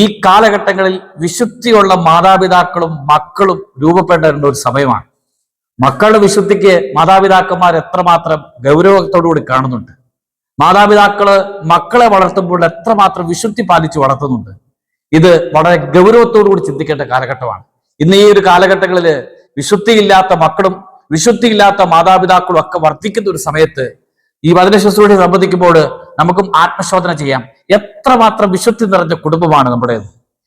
ഈ കാലഘട്ടങ്ങളിൽ വിശുദ്ധിയുള്ള മാതാപിതാക്കളും മക്കളും രൂപപ്പെടേണ്ട ഒരു സമയമാണ്. മക്കളുടെ വിശുദ്ധിക്ക് മാതാപിതാക്കന്മാർ എത്രമാത്രം ഗൗരവത്തോടുകൂടി കാണുന്നുണ്ട്. മാതാപിതാക്കൾ മക്കളെ വളർത്തുമ്പോൾ എത്രമാത്രം വിശുദ്ധി പാലിച്ച് വളർത്തുന്നുണ്ട്. ഇത് വളരെ ഗൗരവത്തോടുകൂടി ചിന്തിക്കേണ്ട കാലഘട്ടമാണ്. ഇന്ന് ഈ ഒരു കാലഘട്ടങ്ങളിൽ വിശുദ്ധിയില്ലാത്ത മക്കളും വിശുദ്ധിയില്ലാത്ത മാതാപിതാക്കളും ഒക്കെ വർദ്ധിക്കുന്ന ഒരു സമയത്ത് ഈ വചന ശുശ്രൂഷയെ സംബന്ധിക്കുമ്പോൾ നമുക്കും ആത്മശോധന ചെയ്യാം. എത്രമാത്രം വിശുദ്ധി നിറഞ്ഞ കുടുംബമാണ് നമ്മുടേത്?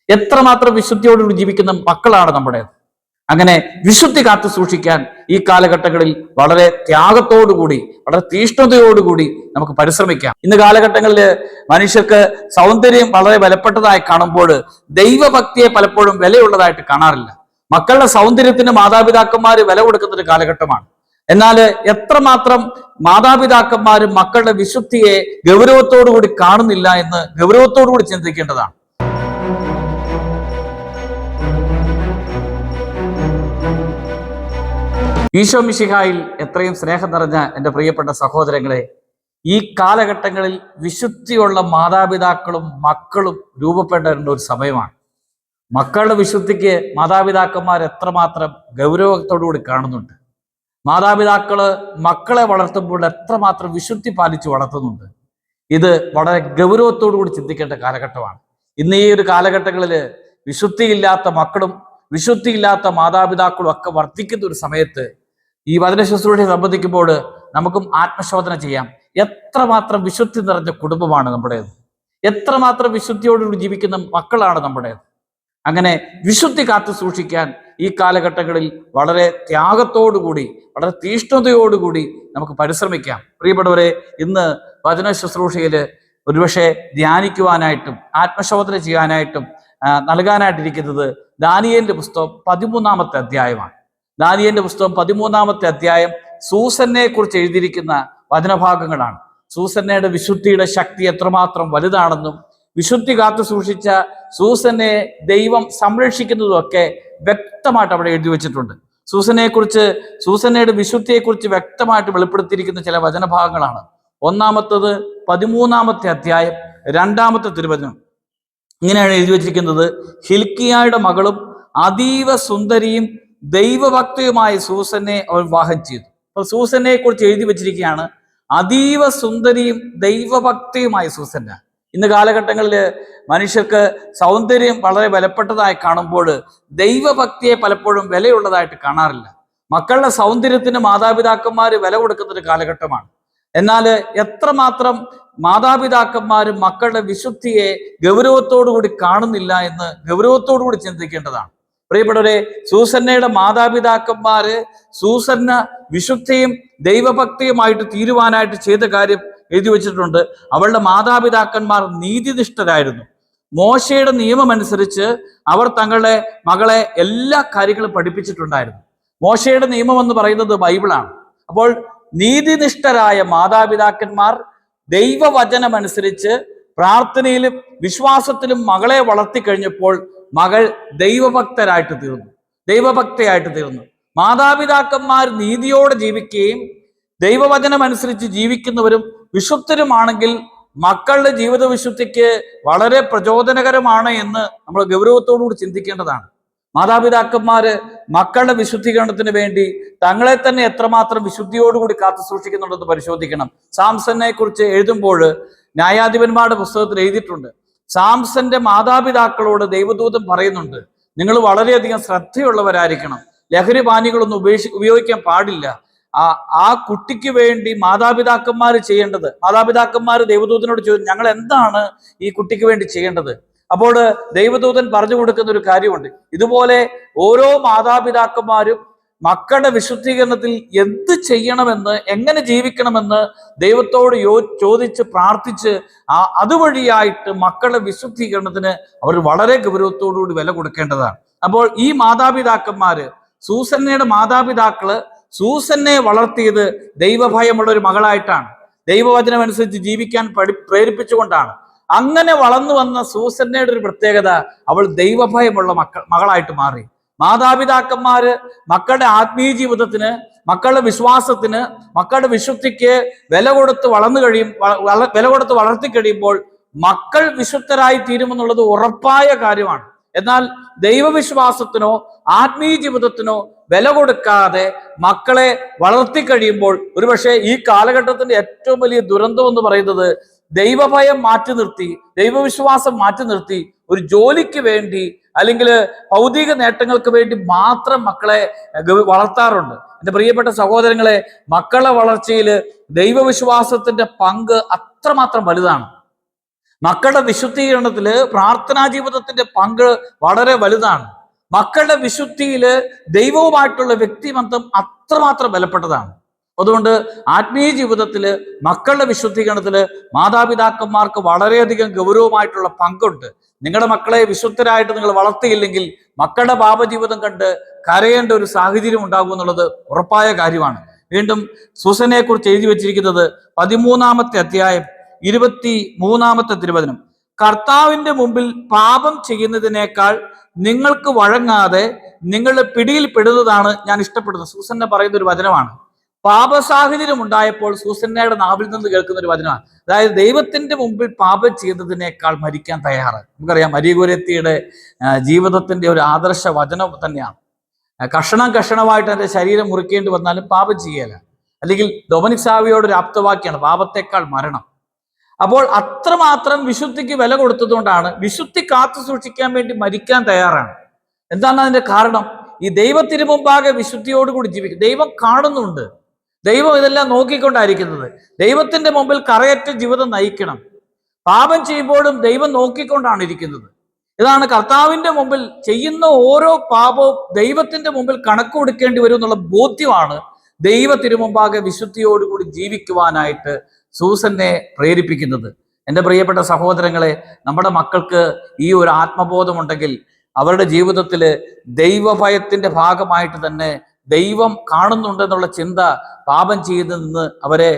എത്രമാത്രം വിശുദ്ധിയോടുകൂടി ജീവിക്കുന്ന മക്കളാണ് നമ്മുടേത്? അങ്ങനെ വിശുദ്ധി കാത്തു സൂക്ഷിക്കാൻ ഈ കാലഘട്ടങ്ങളിൽ വളരെ ത്യാഗത്തോടുകൂടി വളരെ തീഷ്ണതയോടുകൂടി നമുക്ക് പരിശ്രമിക്കാം. ഇന്ന് കാലഘട്ടങ്ങളിൽ മനുഷ്യർക്ക് സൗന്ദര്യം വളരെ വിലപ്പെട്ടതായി കാണുമ്പോൾ ദൈവഭക്തിയെ പലപ്പോഴും വിലയുള്ളതായിട്ട് കാണാറില്ല. മക്കളുടെ സൗന്ദര്യത്തിന് മാതാപിതാക്കന്മാർ വില കൊടുക്കുന്ന ഒരു കാലഘട്ടമാണ്. എന്നാൽ എത്രമാത്രം മാതാപിതാക്കന്മാരും മക്കളുടെ വിശുദ്ധിയെ ഗൗരവത്തോടുകൂടി കാണുന്നില്ല എന്ന് ഗൗരവത്തോടുകൂടി ചിന്തിക്കേണ്ടതാണ്. ഈശോ മിശിഹായിൽ എത്രയും സ്നേഹം നിറഞ്ഞ എന്റെ പ്രിയപ്പെട്ട സഹോദരങ്ങളെ ഈ കാലഘട്ടങ്ങളിൽ വിശുദ്ധിയുള്ള മാതാപിതാക്കളും മക്കളും രൂപപ്പെടേണ്ട ഒരു സമയമാണ്. മക്കളുടെ വിശുദ്ധിക്ക് മാതാപിതാക്കന്മാർ എത്രമാത്രം ഗൗരവത്തോടുകൂടി കാണുന്നുണ്ട്. മാതാപിതാക്കൾ മക്കളെ വളർത്തുമ്പോൾ എത്രമാത്രം വിശുദ്ധി പാലിച്ച് വളർത്തുന്നുണ്ട്. ഇത് വളരെ ഗൗരവത്തോടുകൂടി ചിന്തിക്കേണ്ട കാലഘട്ടമാണ്. ഇന്ന് ഈ ഒരു കാലഘട്ടങ്ങളിൽ വിശുദ്ധിയില്ലാത്ത മക്കളും വിശുദ്ധിയില്ലാത്ത മാതാപിതാക്കളും ഒക്കെ വർദ്ധിക്കുന്ന ഒരു സമയത്ത് ഈ വചന ശുശ്രൂഷയെ സംബന്ധിക്കുമ്പോൾ നമുക്കും ആത്മശോധന ചെയ്യാം. എത്രമാത്രം വിശുദ്ധി നിറഞ്ഞ കുടുംബമാണ് നമ്മുടേത്. എത്രമാത്രം വിശുദ്ധിയോടുകൂടി ജീവിക്കുന്ന മക്കളാണ് നമ്മുടേത്. അങ്ങനെ വിശുദ്ധി കാത്തു സൂക്ഷിക്കാൻ ഈ കാലഘട്ടങ്ങളിൽ വളരെ ത്യാഗത്തോടുകൂടി വളരെ തീഷ്ണതയോടുകൂടി നമുക്ക് പരിശ്രമിക്കാം. പ്രിയപ്പെട്ടവരെ ഇന്ന് വചന ശുശ്രൂഷയിൽ ഒരുപക്ഷെ ധ്യാനിക്കുവാനായിട്ടും ആത്മശോധന ചെയ്യാനായിട്ടും നൽകാനായിട്ടിരിക്കുന്നത് ദാനിയേന്റെ പുസ്തകം പതിമൂന്നാമത്തെ അധ്യായമാണ്. ദാനിയേന്റെ പുസ്തകം പതിമൂന്നാമത്തെ അധ്യായം സൂസന്നെ കുറിച്ച് എഴുതിയിരിക്കുന്ന വചനഭാഗങ്ങളാണ്. സൂസന്നയുടെ വിശുദ്ധിയുടെ ശക്തി എത്രമാത്രം വലുതാണെന്നും വിശുദ്ധി കാത്തു സൂക്ഷിച്ച സൂസനെ ദൈവം സംരക്ഷിക്കുന്നതൊക്കെ വ്യക്തമായിട്ട് അവിടെ എഴുതി വെച്ചിട്ടുണ്ട്. സൂസനെ കുറിച്ച് സൂസനയുടെ വിശുദ്ധിയെക്കുറിച്ച് വ്യക്തമായിട്ട് വെളിപ്പെടുത്തിയിരിക്കുന്ന ചില വചനഭാഗങ്ങളാണ്. ഒന്നാമത്തത് പതിമൂന്നാമത്തെ അധ്യായം രണ്ടാമത്തെ തിരുവചനം. ഇങ്ങനെയാണ് എഴുതി വെച്ചിരിക്കുന്നത്. ഹിൽക്കിയായുടെ മകളും അതീവ സുന്ദരിയും ദൈവഭക്തിയുമായ സൂസനെ അവൻ വിവാഹം ചെയ്തു. അപ്പൊ സൂസനെ കുറിച്ച് എഴുതി വെച്ചിരിക്കുകയാണ് അതീവ സുന്ദരിയും ദൈവഭക്തിയുമായ സൂസന്ന ഇന്ന് കാലഘട്ടങ്ങളിൽ മനുഷ്യർക്ക് സൗന്ദര്യം വളരെ വിലപ്പെട്ടതായി കാണുമ്പോൾ ദൈവഭക്തിയെ പലപ്പോഴും വിലയുള്ളതായിട്ട് കാണാറില്ല. മക്കളുടെ സൗന്ദര്യത്തിന് മാതാപിതാക്കന്മാർ വില കൊടുക്കുന്ന ഒരു കാലഘട്ടമാണ്. എന്നാൽ എത്രമാത്രം മാതാപിതാക്കന്മാർ മക്കളുടെ വിശുദ്ധിയെ ഗൗരവത്തോടുകൂടി കാണുന്നില്ല എന്ന് ഗൗരവത്തോടുകൂടി ചിന്തിക്കേണ്ടതാണ്. പ്രിയപ്പെട്ടവരെ സൂസന്നയുടെ മാതാപിതാക്കന്മാര് സൂസന്ന വിശുദ്ധിയും ദൈവഭക്തിയുമായിട്ട് തീരുവാനായിട്ട് ചെയ്ത കാര്യം എഴുതി വെച്ചിട്ടുണ്ട്. അവളുടെ മാതാപിതാക്കന്മാർ നീതിനിഷ്ഠരായിരുന്നു. മോശയുടെ നിയമമനുസരിച്ച് അവർ തങ്ങളുടെ മകളെ എല്ലാ കാര്യങ്ങളും പഠിപ്പിച്ചിട്ടുണ്ടായിരുന്നു. മോശയുടെ നിയമം എന്ന് പറയുന്നത് ബൈബിളാണ്. അപ്പോൾ നീതിനിഷ്ഠരായ മാതാപിതാക്കന്മാർ ദൈവവചനമനുസരിച്ച് പ്രാർത്ഥനയിലും വിശ്വാസത്തിലും മകളെ വളർത്തി കഴിഞ്ഞപ്പോൾ മകൾ ദൈവഭക്തരായിട്ട് തീർന്നു. ദൈവഭക്തയായിട്ട് തീർന്നു. മാതാപിതാക്കന്മാർ നീതിയോടെ ജീവിക്കുകയും ദൈവവചനം അനുസരിച്ച് ജീവിക്കുന്നവരും വിശുദ്ധരുമാണെങ്കിൽ മക്കളുടെ ജീവിത വിശുദ്ധിക്ക് വളരെ പ്രചോദനകരമാണ് എന്ന് നമ്മൾ ഗൗരവത്തോടുകൂടി ചിന്തിക്കേണ്ടതാണ്. മാതാപിതാക്കന്മാര് മക്കളുടെ വിശുദ്ധീകരണത്തിന് വേണ്ടി തങ്ങളെ തന്നെ എത്രമാത്രം വിശുദ്ധിയോടുകൂടി കാത്തു സൂക്ഷിക്കുന്നുണ്ടെന്ന് പരിശോധിക്കണം. സാംസനെ കുറിച്ച് എഴുതുമ്പോൾ ന്യായാധിപന്മാരുടെ പുസ്തകത്തിൽ എഴുതിയിട്ടുണ്ട്. സാംസന്റെ മാതാപിതാക്കളോട് ദൈവദൂതം പറയുന്നുണ്ട് നിങ്ങൾ വളരെയധികം ശ്രദ്ധയുള്ളവരായിരിക്കണം. ലഹരി പാനികളൊന്നും ഉപേക്ഷി ഉപയോഗിക്കാൻ പാടില്ല. ആ ആ കുട്ടിക്ക് വേണ്ടി മാതാപിതാക്കന്മാർ ചെയ്യേണ്ടത്. മാതാപിതാക്കന്മാർ ദൈവദൂതനോട് ചോദിച്ചു ഞങ്ങൾ എന്താണ് ഈ കുട്ടിക്ക് വേണ്ടി ചെയ്യേണ്ടത്? അപ്പോൾ ദൈവദൂതൻ പറഞ്ഞു കൊടുക്കുന്ന ഒരു കാര്യമുണ്ട്. ഇതുപോലെ ഓരോ മാതാപിതാക്കന്മാരും മക്കളുടെ വിശുദ്ധീകരണത്തിൽ എന്ത് ചെയ്യണമെന്ന് എങ്ങനെ ജീവിക്കണമെന്ന് ദൈവത്തോട് യോ ചോദിച്ച് പ്രാർത്ഥിച്ച് ആ അതുവഴിയായിട്ട് മക്കളുടെ വിശുദ്ധീകരണത്തിന് അവർ വളരെ ഗൗരവത്തോടുകൂടി വില കൊടുക്കേണ്ടതാണ്. അപ്പോൾ ഈ മാതാപിതാക്കന്മാര് സൂസന്നയുടെ മാതാപിതാക്കൾ സൂസന്നെ വളർത്തിയത് ദൈവഭയമുള്ള ഒരു മകളായിട്ടാണ്. ദൈവവചനം അനുസരിച്ച് ജീവിക്കാൻ പഠി പ്രേരിപ്പിച്ചുകൊണ്ടാണ്. അങ്ങനെ വളർന്നു വന്ന സൂസന്നയുടെ ഒരു പ്രത്യേകത അവൾ ദൈവഭയമുള്ള മക്കൾ മകളായിട്ട് മാറി. മാതാപിതാക്കന്മാര് മക്കളുടെ ആത്മീയ ജീവിതത്തിന് മക്കളുടെ വിശ്വാസത്തിന് മക്കളുടെ വിശുദ്ധിക്ക് വില കൊടുത്ത് വളർന്നു കഴിയും വില കൊടുത്ത് വളർത്തി കഴിയുമ്പോൾ മക്കൾ വിശുദ്ധരായി തീരുമെന്നുള്ളത് ഉറപ്പായ കാര്യമാണ്. എന്നാൽ ദൈവവിശ്വാസത്തിനോ ആത്മീയ ജീവിതത്തിനോ വില കൊടുക്കാതെ മക്കളെ വളർത്തി കഴിയുമ്പോൾ ഒരുപക്ഷെ ഈ കാലഘട്ടത്തിന്റെ ഏറ്റവും വലിയ ദുരന്തം എന്ന് പറയുന്നത് ദൈവഭയം മാറ്റി നിർത്തി ദൈവവിശ്വാസം മാറ്റി നിർത്തി ഒരു ജോലിക്ക് വേണ്ടി അല്ലെങ്കിൽ ഭൗതിക നേട്ടങ്ങൾക്ക് വേണ്ടി മാത്രം മക്കളെ വളർത്താറുണ്ട്. എന്റെ പ്രിയപ്പെട്ട സഹോദരങ്ങളെ മക്കളെ വളർച്ചയിൽ ദൈവവിശ്വാസത്തിന്റെ പങ്ക് അത്രമാത്രം വലുതാണ്. മക്കളുടെ വിശുദ്ധീകരണത്തിൽ പ്രാർത്ഥനാ ജീവിതത്തിന്റെ പങ്ക് വളരെ വലുതാണ്. മക്കളുടെ വിശുദ്ധിയിൽ ദൈവവുമായിട്ടുള്ള വ്യക്തിബന്ധം അത്രമാത്രം ബലപ്പെട്ടതാണ്. അതുകൊണ്ട് ആത്മീയ ജീവിതത്തിൽ മക്കളുടെ വിശുദ്ധീകരണത്തിൽ മാതാപിതാക്കന്മാർക്ക് വളരെയധികം ഗൗരവമായിട്ടുള്ള പങ്കുണ്ട്. നിങ്ങളുടെ മക്കളെ വിശുദ്ധരായിട്ട് നിങ്ങൾ വളർത്തിയില്ലെങ്കിൽ മക്കളുടെ പാപജീവിതം കണ്ട് കരയേണ്ട ഒരു സാഹചര്യം ഉണ്ടാകും എന്നുള്ളത് ഉറപ്പായ കാര്യമാണ്. വീണ്ടും സൂസനെക്കുറിച്ച് എഴുതി വച്ചിരിക്കുന്നത് പതിമൂന്നാമത്തെ അധ്യായം ഇരുപത്തി മൂന്നാമത്തെ തിരുവചനം. കർത്താവിന്റെ മുമ്പിൽ പാപം ചെയ്യുന്നതിനേക്കാൾ നിങ്ങൾക്ക് വഴങ്ങാതെ നിങ്ങളുടെ പിടിയിൽ പെടുന്നതാണ് ഞാൻ ഇഷ്ടപ്പെടുന്നത്. സൂസന്നെ പറയുന്ന ഒരു വചനമാണ്. പാപ സാഹചര്യം ഉണ്ടായപ്പോൾ സൂസന്നയുടെ നാവിൽ നിന്ന് കേൾക്കുന്ന ഒരു വചനമാണ്. അതായത് ദൈവത്തിന്റെ മുമ്പിൽ പാപം ചെയ്യുന്നതിനേക്കാൾ മരിക്കാൻ തയ്യാറ് നമുക്കറിയാം മരികുരത്തിയുടെ ജീവിതത്തിന്റെ ഒരു ആദർശ വചനം തന്നെയാണ്. കഷണം കഷണമായിട്ട് എന്റെ ശരീരം മുറിക്കേണ്ടി വന്നാലും പാപം ചെയ്യല. അല്ലെങ്കിൽ ഡൊമനിക് സാവിയോട് ഒരു ആപ്തവാക്യാണ് പാപത്തെക്കാൾ മരണം. അപ്പോൾ അത്രമാത്രം വിശുദ്ധിക്ക് വില കൊടുത്തതുകൊണ്ടാണ് വിശുദ്ധി കാത്തു സൂക്ഷിക്കാൻ വേണ്ടി മരിക്കാൻ തയ്യാറാണ്. എന്താണ് അതിന്റെ കാരണം? ഈ ദൈവത്തിന് മുമ്പാകെ വിശുദ്ധിയോടുകൂടി ജീവിക്കും ദൈവം കാണുന്നുണ്ട്. ദൈവം ഇതെല്ലാം നോക്കിക്കൊണ്ടായിരിക്കുന്നത്. ദൈവത്തിന്റെ മുമ്പിൽ കറയറ്റ ജീവിതം നയിക്കണം. പാപം ചെയ്യുമ്പോഴും ദൈവം നോക്കിക്കൊണ്ടാണ് ഇരിക്കുന്നത്. ഇതാണ് കർത്താവിന്റെ മുമ്പിൽ ചെയ്യുന്ന ഓരോ പാപവും ദൈവത്തിന്റെ മുമ്പിൽ കണക്ക് കൊടുക്കേണ്ടി വരും എന്നുള്ള ബോധ്യമാണ് ദൈവ മുമ്പാകെ വിശുദ്ധിയോടുകൂടി ജീവിക്കുവാനായിട്ട് സൂസനെ പ്രേരിപ്പിക്കുന്നത്. എന്റെ പ്രിയപ്പെട്ട സഹോദരങ്ങളെ നമ്മുടെ മക്കൾക്ക് ഈ ഒരു ആത്മബോധമുണ്ടെങ്കിൽ അവരുടെ ജീവിതത്തിൽ ദൈവഭയത്തിന്റെ ഭാഗമായിട്ട് തന്നെ ദൈവം കാണുന്നുണ്ടെന്നുള്ള ചിന്ത പാപം ചെയ്തു നിന്ന് അവരെ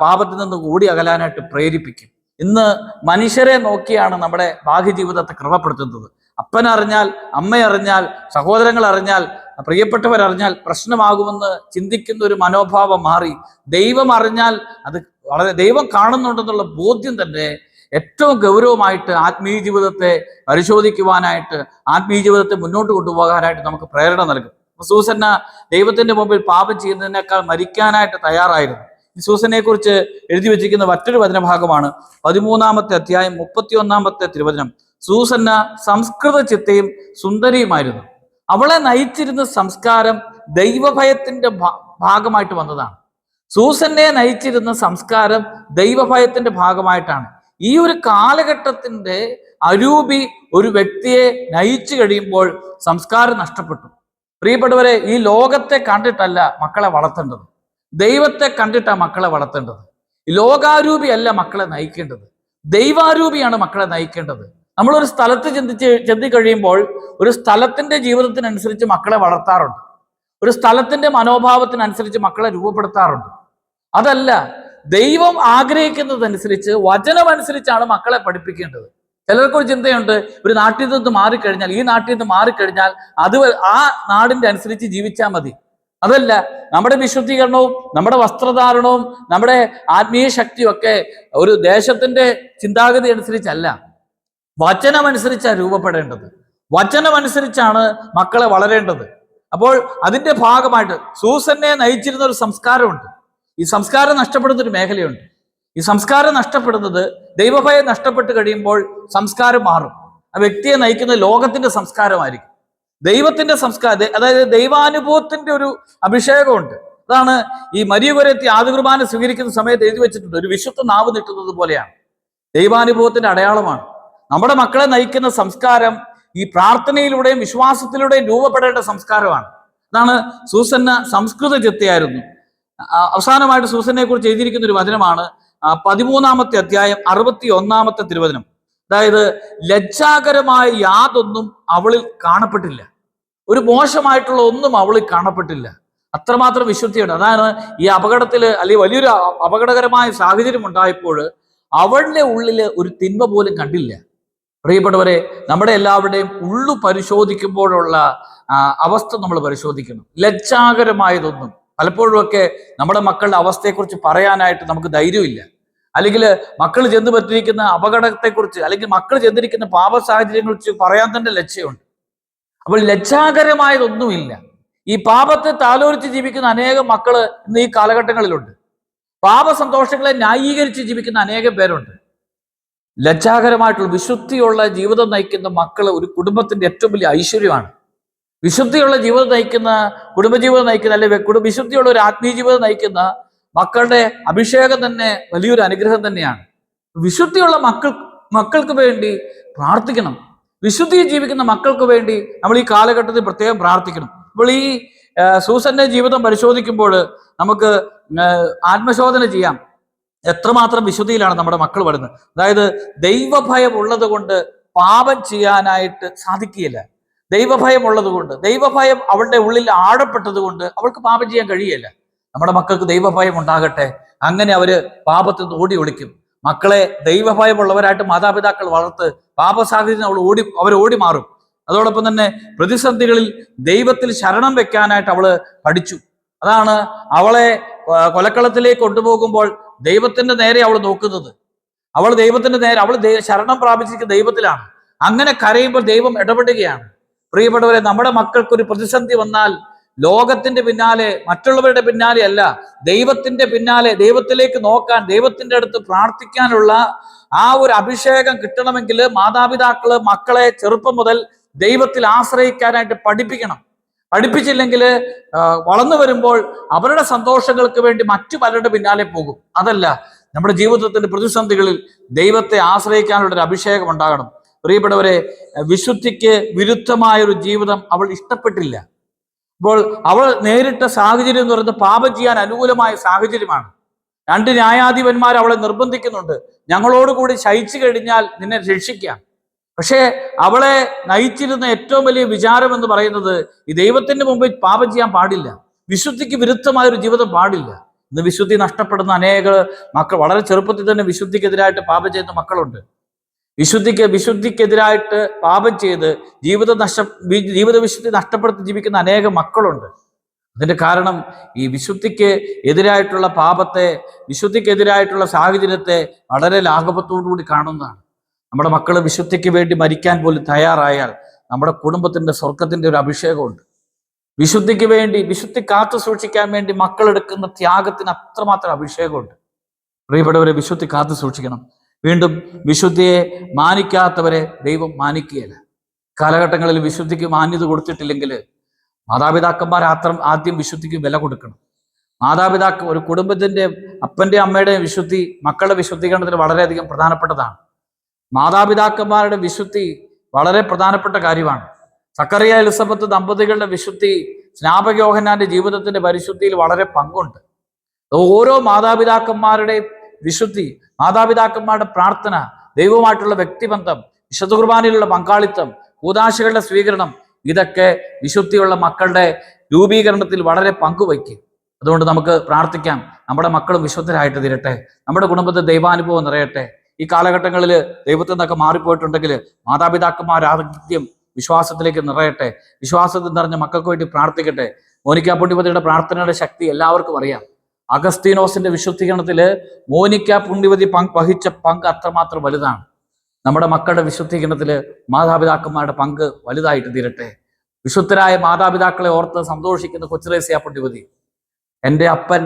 പാപത്തിൽ നിന്ന് കൂടി അകലാനായിട്ട് പ്രേരിപ്പിക്കും. ഇന്ന് മനുഷ്യരെ നോക്കിയാണ് നമ്മുടെ ബാഹ്യ ജീവിതത്തെ ക്രമപ്പെടുത്തുന്നത്. അപ്പൻ അറിഞ്ഞാൽ അമ്മ അറിഞ്ഞാൽ സഹോദരങ്ങൾ അറിഞ്ഞാൽ പ്രിയപ്പെട്ടവരറിഞ്ഞാൽ പ്രശ്നമാകുമെന്ന് ചിന്തിക്കുന്ന ഒരു മനോഭാവം മാറി ദൈവം അറിഞ്ഞാൽ അത് വളരെ ദൈവം കാണുന്നുണ്ടെന്നുള്ള ബോധ്യം തന്നെ ഏറ്റവും ഗൗരവമായിട്ട് ആത്മീയ ജീവിതത്തെ പരിശോധിക്കുവാനായിട്ട് ആത്മീയ ജീവിതത്തെ മുന്നോട്ട് കൊണ്ടുപോകാനായിട്ട് നമുക്ക് പ്രേരണ നൽകും. സൂസന്ന ദൈവത്തിന്റെ മുമ്പിൽ പാപം ചെയ്യുന്നതിനേക്കാൾ മരിക്കാനായിട്ട് തയ്യാറായിരുന്നു. സൂസനെ കുറിച്ച് എഴുതി വെച്ചിരിക്കുന്ന മറ്റൊരു വചനഭാഗമാണ് പതിമൂന്നാമത്തെ അധ്യായം മുപ്പത്തിയൊന്നാമത്തെ തിരുവചനം. സൂസന്ന സംസ്കൃത ചിത്തയും സുന്ദരിയുമായിരുന്നു. അവളെ നയിച്ചിരുന്ന സംസ്കാരം ദൈവഭയത്തിന്റെ ഭാഗമായിട്ട് വന്നതാണ്. സൂസന്നെ നയിച്ചിരുന്ന സംസ്കാരം ദൈവഭയത്തിന്റെ ഭാഗമായിട്ടാണ്. ഈ ഒരു കാലഘട്ടത്തിന്റെ അരൂപി ഒരു വ്യക്തിയെ നയിച്ചു കഴിയുമ്പോൾ സംസ്കാരം നഷ്ടപ്പെട്ടു. പ്രിയപ്പെട്ടവരെ ഈ ലോകത്തെ കണ്ടിട്ടല്ല മക്കളെ വളർത്തേണ്ടത്. ദൈവത്തെ കണ്ടിട്ടാണ് മക്കളെ വളർത്തേണ്ടത്. ലോകാരൂപി അല്ല മക്കളെ നയിക്കേണ്ടത്. ദൈവാരൂപിയാണ് മക്കളെ നയിക്കേണ്ടത്. നമ്മളൊരു സ്ഥലത്ത് ചിന്തിച്ച് ചെന്തി കഴിയുമ്പോൾ ഒരു സ്ഥലത്തിന്റെ ജീവിതത്തിനനുസരിച്ച് മക്കളെ വളർത്താറുണ്ട്. ഒരു സ്ഥലത്തിന്റെ മനോഭാവത്തിനനുസരിച്ച് മക്കളെ രൂപപ്പെടുത്താറുണ്ട്. അതല്ല ദൈവം ആഗ്രഹിക്കുന്നതനുസരിച്ച് വചനമനുസരിച്ചാണ് മക്കളെ പഠിപ്പിക്കേണ്ടത്. ചിലർക്കൊരു ചിന്തയുണ്ട് ഒരു നാട്ടിൽ നിന്ന് മാറിക്കഴിഞ്ഞാൽ ഈ നാട്ടിൽ നിന്ന് മാറിക്കഴിഞ്ഞാൽ അത് ആ നാടിന്റെ അനുസരിച്ച് ജീവിച്ചാൽ മതി. അതല്ല നമ്മുടെ വിശുദ്ധീകരണവും നമ്മുടെ വസ്ത്രധാരണവും നമ്മുടെ ആത്മീയ ശക്തിയും ഒക്കെ ഒരു ദേശത്തിന്റെ ചിന്താഗതി അനുസരിച്ചല്ല. വചനമനുസരിച്ചാണ് രൂപപ്പെടേണ്ടത്. വചനമനുസരിച്ചാണ് മക്കളെ വളരേണ്ടത്. അപ്പോൾ അതിന്റെ ഭാഗമായിട്ട് സൂസനെ നയിച്ചിരുന്ന ഒരു സംസ്കാരമുണ്ട്. ഈ സംസ്കാരം നഷ്ടപ്പെടുന്ന ഒരു മേഖലയുണ്ട്. ഈ സംസ്കാരം നഷ്ടപ്പെടുന്നത് ദൈവഭയം നഷ്ടപ്പെട്ട് കഴിയുമ്പോൾ സംസ്കാരം മാറും. ആ വ്യക്തിയെ നയിക്കുന്ന ലോകത്തിന്റെ സംസ്കാരമായിരിക്കും. ദൈവത്തിന്റെ സംസ്കാരം അതായത് ദൈവാനുഭവത്തിന്റെ ഒരു അഭിഷേകമുണ്ട്. അതാണ് ഈ മരിയകുരത്തി ആദ്യ കുർബാന സ്വീകരിക്കുന്ന സമയത്ത് എഴുതി വെച്ചിട്ടുണ്ട്. ഒരു വിശുദ്ധ നാവ് നീട്ടുന്നത് പോലെയാണ്. ദൈവാനുഭവത്തിന്റെ അടയാളമാണ്. നമ്മുടെ മക്കളെ നയിക്കുന്ന സംസ്കാരം ഈ പ്രാർത്ഥനയിലൂടെയും വിശ്വാസത്തിലൂടെയും രൂപപ്പെടേണ്ട സംസ്കാരമാണ്. അതാണ് സൂസന്ന സംസ്കൃത ചിത്തയായിരുന്നു അവസാനമായിട്ട് സൂസനെ കുറിച്ച് എഴുതിയിരിക്കുന്ന ഒരു വചനമാണ് പതിമൂന്നാമത്തെ അധ്യായം അറുപത്തി ഒന്നാമത്തെ തിരുവചനം. അതായത് ലജ്ജാകരമായ യാതൊന്നും അവളിൽ കാണപ്പെട്ടില്ല. ഒരു മോശമായിട്ടുള്ള ഒന്നും അവളിൽ കാണപ്പെട്ടില്ല. അത്രമാത്രം വിശുദ്ധിയുണ്ട്. അതാണ് ഈ അപകടത്തിൽ അല്ലെങ്കിൽ വലിയൊരു അപകടകരമായ സാഹചര്യം ഉണ്ടായപ്പോൾ അവളുടെ ഉള്ളിൽ ഒരു തിന്മ പോലും കണ്ടില്ല. പ്രിയപ്പെട്ടവരെ നമ്മുടെ എല്ലാവരുടെയും ഉള്ളു പരിശോധിക്കുമ്പോഴുള്ള അവസ്ഥ നമ്മൾ പരിശോധിക്കണം. ലജ്ജാകരമായതൊന്നും. പലപ്പോഴും ഒക്കെ നമ്മുടെ മക്കളുടെ അവസ്ഥയെക്കുറിച്ച് പറയാനായിട്ട് നമുക്ക് ധൈര്യമില്ല. അല്ലെങ്കിൽ മക്കൾ ചെന്ന് പറ്റിയിരിക്കുന്ന അപകടത്തെക്കുറിച്ച് അല്ലെങ്കിൽ മക്കൾ ചെന്നിരിക്കുന്ന പാപ സാഹചര്യങ്ങളെ കുറിച്ച് പറയാൻ തന്നെ ലക്ഷ്യമുണ്ട് അപ്പോൾ ലജ്ജാകരമായതൊന്നുമില്ല. ഈ പാപത്തെ താലോലിച്ച് ജീവിക്കുന്ന അനേകം മക്കൾ ഇന്ന് ഈ കാലഘട്ടങ്ങളിലുണ്ട്. പാപ സന്തോഷങ്ങളെ ന്യായീകരിച്ച് ജീവിക്കുന്ന അനേകം പേരുണ്ട്. ലജ്ജാകരമായിട്ടുള്ള വിശുദ്ധിയുള്ള ജീവിതം നയിക്കുന്ന മക്കൾ ഒരു കുടുംബത്തിന്റെ ഏറ്റവും വലിയ ഐശ്വര്യമാണ്. വിശുദ്ധിയുള്ള ജീവിതം നയിക്കുന്ന കുടുംബജീവിതം നയിക്കുന്ന അല്ലെ കുടുംബ വിശുദ്ധിയുള്ള ഒരു ആത്മീയ ജീവിതം നയിക്കുന്ന മക്കളുടെ അഭിഷേകം തന്നെ വലിയൊരു അനുഗ്രഹം തന്നെയാണ്. വിശുദ്ധിയുള്ള മക്കൾ മക്കൾക്ക് വേണ്ടി പ്രാർത്ഥിക്കണം. വിശുദ്ധി ജീവിക്കുന്ന മക്കൾക്ക് വേണ്ടി നമ്മൾ ഈ കാലഘട്ടത്തിൽ പ്രത്യേകം പ്രാർത്ഥിക്കണം. അപ്പോൾ ഈ സൂസന്റെ ജീവിതം പരിശോധിക്കുമ്പോൾ നമുക്ക് ആത്മശോധന ചെയ്യാം. എത്രമാത്രം വിശുദ്ധിയിലാണ് നമ്മുടെ മക്കൾ വരുന്നത്. അതായത് ദൈവഭയം ഉള്ളത് കൊണ്ട് പാപം ചെയ്യാനായിട്ട് സാധിക്കുകയില്ല. ദൈവഭയം ഉള്ളതുകൊണ്ട് ദൈവഭയം അവളുടെ ഉള്ളിൽ ആഴപ്പെട്ടതുകൊണ്ട് അവൾക്ക് പാപം ചെയ്യാൻ കഴിയല്ല നമ്മുടെ മക്കൾക്ക് ദൈവഭയം ഉണ്ടാകട്ടെ. അങ്ങനെ അവർ പാപത്തിൽ നിന്ന് ഓടി ഒളിക്കും. മക്കളെ ദൈവഭയമുള്ളവരായിട്ട് മാതാപിതാക്കൾ വളർത്ത് പാപസാഹചര്യം അവൾ ഓടി അവർ ഓടി മാറും. അതോടൊപ്പം തന്നെ പ്രതിസന്ധികളിൽ ദൈവത്തിൽ ശരണം വെക്കാനായിട്ട് അവൾ പഠിച്ചു. അതാണ് അവളെ കൊലക്കളത്തിലേക്ക് കൊണ്ടുപോകുമ്പോൾ ദൈവത്തിന്റെ നേരെ അവൾ നോക്കുന്നത്. അവൾ ദൈവത്തിന്റെ നേരെ അവൾ ശരണം പ്രാപിച്ചിരിക്കുന്ന ദൈവത്തിലാണ്. അങ്ങനെ കരയുമ്പോൾ ദൈവം ഇടപെടുകയാണ്. പ്രിയപ്പെട്ടവരെ നമ്മുടെ മക്കൾക്ക് ഒരു പ്രതിസന്ധി വന്നാൽ ലോകത്തിന്റെ പിന്നാലെ മറ്റുള്ളവരുടെ പിന്നാലെ അല്ല ദൈവത്തിന്റെ പിന്നാലെ ദൈവത്തിലേക്ക് നോക്കാൻ ദൈവത്തിന്റെ അടുത്ത് പ്രാർത്ഥിക്കാനുള്ള ആ ഒരു അഭിഷേകം കിട്ടണമെങ്കിൽ മാതാപിതാക്കൾ മക്കളെ ചെറുപ്പം മുതൽ ദൈവത്തിൽ ആശ്രയിക്കാനായിട്ട് പഠിപ്പിക്കണം. പഠിപ്പിച്ചില്ലെങ്കിൽ വളർന്നു വരുമ്പോൾ അവരുടെ സന്തോഷങ്ങൾക്ക് വേണ്ടി മറ്റു പലരുടെ പിന്നാലെ പോകും. അതല്ല നമ്മുടെ ജീവിതത്തിന്റെ പ്രതിസന്ധികളിൽ ദൈവത്തെ ആശ്രയിക്കാനുള്ള ഒരു അഭിഷേകം ഉണ്ടാകണം. പ്രിയപ്പെട്ടവരെ വിശുദ്ധിക്ക് വിരുദ്ധമായ ഒരു ജീവിതം അവൾ ഇഷ്ടപ്പെട്ടില്ല. അപ്പോൾ അവൾ നേരിട്ട സാഹചര്യം എന്ന് പറയുന്നത് പാപം ചെയ്യാൻ അനുകൂലമായ സാഹചര്യമാണ്. രണ്ട് ന്യായാധിപന്മാർ അവളെ നിർബന്ധിക്കുന്നുണ്ട്. ഞങ്ങളോട് കൂടി ശയിച്ചു കഴിഞ്ഞാൽ നിന്നെ രക്ഷിക്കാം. പക്ഷേ അവളെ നയിച്ചിരുന്ന ഏറ്റവും വലിയ വിചാരം എന്ന് പറയുന്നത് ഈ ദൈവത്തിന്റെ മുമ്പിൽ പാപം ചെയ്യാൻ പാടില്ല. വിശുദ്ധിക്ക് വിരുദ്ധമായ ഒരു ജീവിതം പാടില്ല. ഇന്ന് വിശുദ്ധി നഷ്ടപ്പെടുന്ന അനേക മക്കൾ വളരെ ചെറുപ്പത്തിൽ തന്നെ വിശുദ്ധിക്കെതിരായിട്ട് പാപം ചെയ്യുന്ന മക്കളുണ്ട്. വിശുദ്ധിക്ക് വിശുദ്ധിക്കെതിരായിട്ട് പാപം ചെയ്ത് ജീവിത നഷ്ട ജീവിത വിശുദ്ധി നഷ്ടപ്പെടുത്തി ജീവിക്കുന്ന അനേകം മക്കളുണ്ട്. അതിന്റെ കാരണം ഈ വിശുദ്ധിക്ക് എതിരായിട്ടുള്ള പാപത്തെ വിശുദ്ധിക്കെതിരായിട്ടുള്ള സാഹചര്യത്തെ വളരെ ലാഘവത്തോടുകൂടി കാണുന്നതാണ്. നമ്മുടെ മക്കൾ വിശുദ്ധിക്ക് വേണ്ടി മരിക്കാൻ പോലും തയ്യാറായാൽ നമ്മുടെ കുടുംബത്തിന്റെ സ്വർഗത്തിന്റെ ഒരു അഭിഷേകമുണ്ട്. വിശുദ്ധിക്ക് വേണ്ടി വിശുദ്ധി കാത്തു സൂക്ഷിക്കാൻ വേണ്ടി മക്കൾ എടുക്കുന്ന ത്യാഗത്തിന് അത്രമാത്രം അഭിഷേകമുണ്ട്. പ്രിയപ്പെട്ടവരെ വിശുദ്ധി കാത്തു സൂക്ഷിക്കണം. വീണ്ടും വിശുദ്ധിയെ മാനിക്കാത്തവരെ ദൈവം മാനിക്കുകയില്ല. കാലഘട്ടങ്ങളിൽ വിശുദ്ധിക്ക് മാന്യത കൊടുത്തിട്ടില്ലെങ്കിൽ മാതാപിതാക്കന്മാർ ആത്രം ആദ്യം വിശുദ്ധിക്ക് വില കൊടുക്കണം. മാതാപിതാക്കൾ ഒരു കുടുംബത്തിന്റെ അപ്പന്റെ അമ്മയുടെ വിശുദ്ധി മക്കളുടെ വിശുദ്ധീകരണത്തിന് വളരെയധികം പ്രധാനപ്പെട്ടതാണ്. മാതാപിതാക്കന്മാരുടെ വിശുദ്ധി വളരെ പ്രധാനപ്പെട്ട കാര്യമാണ്. സക്കറിയ എലിസബത്ത് ദമ്പതികളുടെ വിശുദ്ധി സ്നാപകയോഹന്നാന്റെ ജീവിതത്തിന്റെ പരിശുദ്ധിയിൽ വളരെ പങ്കുണ്ട്. ഓരോ മാതാപിതാക്കന്മാരുടെയും വിശുദ്ധി മാതാപിതാക്കന്മാരുടെ പ്രാർത്ഥന ദൈവവുമായിട്ടുള്ള വ്യക്തിബന്ധം വിശുദ്ധ കുർബാനയിലുള്ള പങ്കാളിത്തം കൂതാശകളുടെ സ്വീകരണം ഇതൊക്കെ വിശുദ്ധിയുള്ള മക്കളുടെ രൂപീകരണത്തിൽ വളരെ പങ്കുവയ്ക്കും. അതുകൊണ്ട് നമുക്ക് പ്രാർത്ഥിക്കാം. നമ്മുടെ മക്കളും വിശുദ്ധരായിട്ട് തീരട്ടെ. നമ്മുടെ കുടുംബത്തെ ദൈവാനുഭവം നിറയട്ടെ. ഈ കാലഘട്ടങ്ങളിൽ ദൈവത്തിൽ നിന്നൊക്കെ മാറിപ്പോയിട്ടുണ്ടെങ്കിൽ മാതാപിതാക്കന്മാർ വിശ്വാസത്തിലേക്ക് നിറയട്ടെ. വിശ്വാസത്തിൽ നിറഞ്ഞ മക്കൾക്ക് വേണ്ടി പ്രാർത്ഥിക്കട്ടെ. മോനിക്ക പുണ്യപതിയുടെ പ്രാർത്ഥനയുടെ ശക്തി എല്ലാവർക്കും അറിയാം. അഗസ്തീനോസിന്റെ വിശുദ്ധീകരണത്തിൽ മോനിക്ക പുണ്യവതി പങ്ക് വഹിച്ച പങ്ക് അത്രമാത്രം വലുതാണ്. നമ്മുടെ മക്കളുടെ വിശുദ്ധീകരണത്തിൽ മാതാപിതാക്കന്മാരുടെ പങ്ക് വലുതായിട്ട് തീരട്ടെ. വിശുദ്ധരായ മാതാപിതാക്കളെ ഓർത്ത് സന്തോഷിക്കുന്ന കൊച്ചുറേസ്യ പുണ്യവതി. എന്റെ അപ്പൻ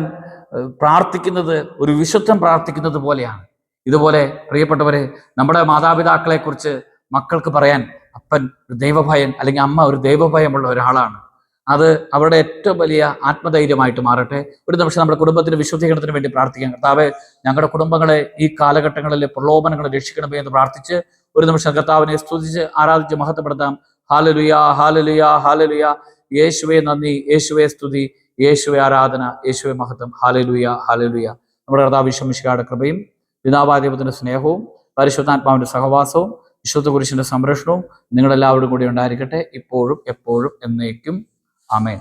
പ്രാർത്ഥിക്കുന്നത് ഒരു വിശുദ്ധം പ്രാർത്ഥിക്കുന്നത് പോലെയാണ്. ഇതുപോലെ പ്രിയപ്പെട്ടവരെ നമ്മുടെ മാതാപിതാക്കളെക്കുറിച്ച് മക്കൾക്ക് പറയാൻ അപ്പൻ ഒരു ദൈവഭയം അല്ലെങ്കിൽ അമ്മ ഒരു ദൈവഭയമുള്ള ഒരാളാണ്. അത് അവരുടെ ഏറ്റവും വലിയ ആത്മധൈര്യമായിട്ട് മാറട്ടെ. ഒരു നിമിഷം നമ്മുടെ കുടുംബത്തിന്റെ വിശുദ്ധീകരണത്തിന് വേണ്ടി പ്രാർത്ഥിക്കാം. കർത്താവ് ഞങ്ങളുടെ കുടുംബങ്ങളെ ഈ കാലഘട്ടങ്ങളിലെ പ്രലോഭനങ്ങളെ രക്ഷിക്കണമേ എന്ന് പ്രാർത്ഥിച്ച് ഒരു നിമിഷം കർത്താവിനെ സ്തുതിച്ച് ആരാധിച്ച് മഹത്വപ്പെടുത്താം. ഹാലലുയ ഹാലലുയ ഹാലലുയ. യേശുവെ നന്ദി യേശുവെ സ്തുതി യേശുവെ ആരാധന യേശുവെ മഹത്വം. ഹാലലുയ ഹാലലുയ. നമ്മുടെ കർത്താവ് വിശ്വമിശികാരുടെ കൃപയും പിതാവാധിപത്തിന്റെ സ്നേഹവും പരിശുദ്ധാത്മാവിന്റെ സഹവാസവും വിശുദ്ധ കുരിശിന്റെ സംരക്ഷണവും നിങ്ങളെല്ലാവരും കൂടി ഉണ്ടായിരിക്കട്ടെ. ഇപ്പോഴും എപ്പോഴും എന്നേക്കും. ആമേൻ